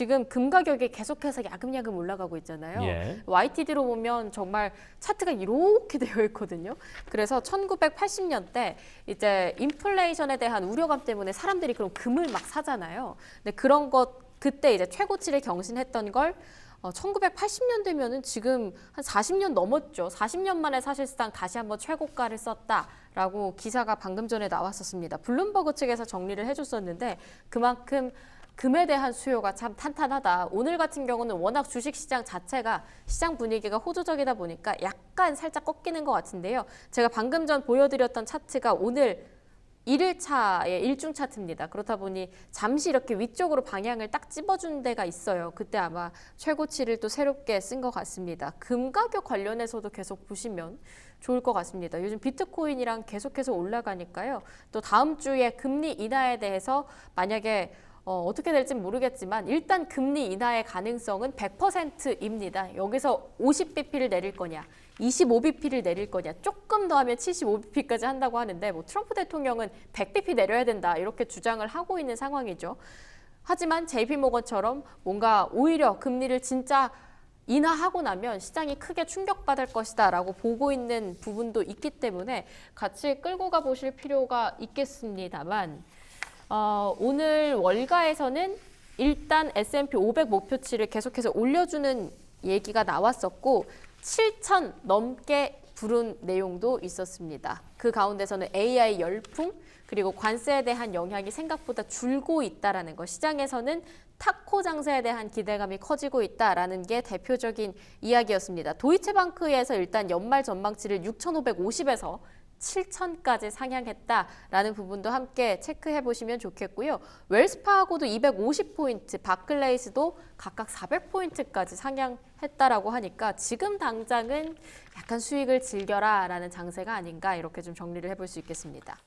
지금 금 가격이 계속해서 야금야금 올라가고 있잖아요. 예. YTD로 보면 정말 차트가 이렇게 되어 있거든요. 그래서 1980년대 이제 인플레이션에 대한 우려감 때문에 사람들이 그럼 금을 막 사잖아요. 근데 그런 것 그때 이제 최고치를 경신했던 걸 어, 1980년대면은 지금 한 40년 넘었죠. 40년 만에 사실상 다시 한번 최고가를 썼다라고 기사가 방금 전에 나왔었습니다. 블룸버그 측에서 정리를 해줬었는데 그만큼 금에 대한 수요가 참 탄탄하다. 오늘 같은 경우는 워낙 주식 시장 자체가 시장 분위기가 호조적이다 보니까 약간 살짝 꺾이는 것 같은데요. 제가 방금 전 보여드렸던 차트가 오늘 일일차의 일중 차트입니다. 그렇다 보니 잠시 이렇게 위쪽으로 방향을 딱 찝어준 데가 있어요. 그때 아마 최고치를 또 새롭게 쓴 것 같습니다. 금 가격 관련해서도 계속 보시면 좋을 것 같습니다. 요즘 비트코인이랑 계속해서 올라가니까요. 또 다음 주에 금리 인하에 대해서 만약에 어, 어떻게 될지 모르겠지만 일단 금리 인하의 가능성은 100%입니다. 여기서 50bp를 내릴 거냐, 25bp를 내릴 거냐, 조금 더 하면 75bp까지 한다고 하는데 뭐 트럼프 대통령은 100bp 내려야 된다 이렇게 주장을 하고 있는 상황이죠. 하지만 JP모건처럼 뭔가 오히려 금리를 진짜 인하하고 나면 시장이 크게 충격받을 것이다라고 보고 있는 부분도 있기 때문에 같이 끌고 가 보실 필요가 있겠습니다만 어, 오늘 월가에서는 일단 S&P 500 목표치를 계속해서 올려주는 얘기가 나왔었고 7천 넘게 부른 내용도 있었습니다. 그 가운데서는 AI 열풍 그리고 관세에 대한 영향이 생각보다 줄고 있다라는 것. 시장에서는 타코 장세에 대한 기대감이 커지고 있다라는 게 대표적인 이야기였습니다. 도이체방크에서 일단 연말 전망치를 6,550에서 7천까지 상향했다라는 부분도 함께 체크해 보시면 좋겠고요. 웰스파하고도 250포인트, 바클레이스도 각각 400포인트까지 상향했다라고 하니까 지금 당장은 약간 수익을 즐겨라라는 장세가 아닌가 이렇게 좀 정리를 해볼 수 있겠습니다.